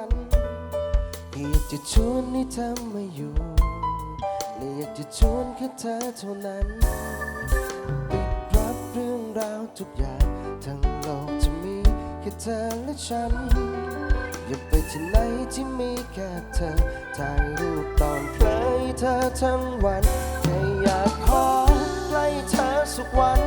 ันอยากจะชวนให้เธอมาอยู่และอยากจะชวนแค่เธอเท่านั้นปิดรับเรื่องราวทุกอย่างทั้งโลกจะมีแค่เธอและฉัน อย่าไปที่ไหนที่มีแค่เธอถ่ายรูปตอนเพลยเธอทั้งวันแค่อยากขอใกล้เธอสักวัน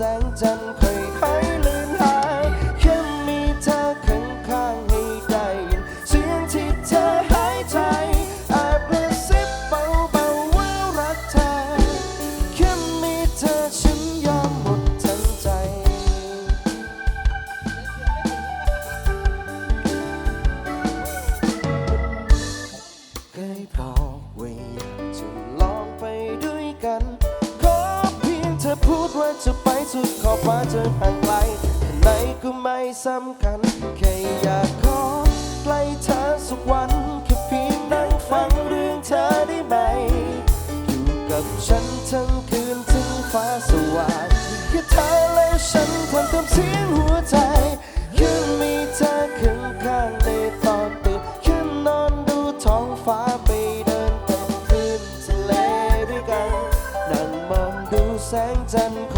แสงจันทร์ค่อยๆเลือนหายแค่มีเธอข้างข้างๆให้ได้ยินเสียงที่เธอหายใจอาจกระซิบเบาๆว่ารักเธอแค่มีเธอฉันยอมหมดทั้งใจ เคยบอกว่าอยากจะลองไปด้วยกัน ขอเพียงเธอพูดว่าจะไป สุดขอบฟ้าจะห่างไกลแค่ไหนก็ไม่สำคัญ แค่อยากขอใกล้เธอสักวันแค่เพียงนั่งฟังเรื่องเธอได้ไหม อยู่กับฉันทั้งคืนถึงฟ้าสว่างแค่เธอและฉันทำตามเสียงหัวใจแค่มีเธอข้างข้างในตอนตื่นแค่นอนดูท้องฟ้าไปเดินเต็มคืนทะเลด้วยกัน นั่งมองดูแสงจันทร์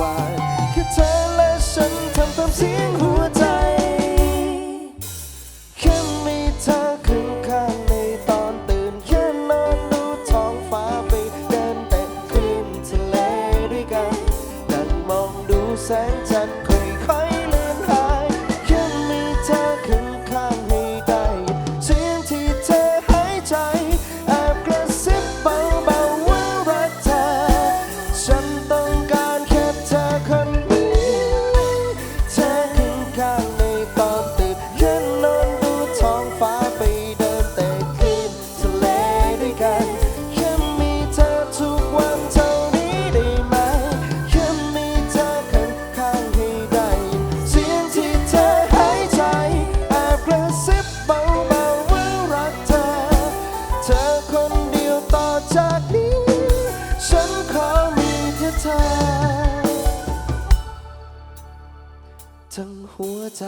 ว่างแค่เธอและฉันทำตามเสียงหัวใจแค่มีเธอข้นข้างในตอนตื่นแค่นอนดูท้องฟ้าไปเดินแต่คลื่นทะเลด้วยกันนั่งมองดูแสงจันทร์ เธอ ทั้งหัวใจ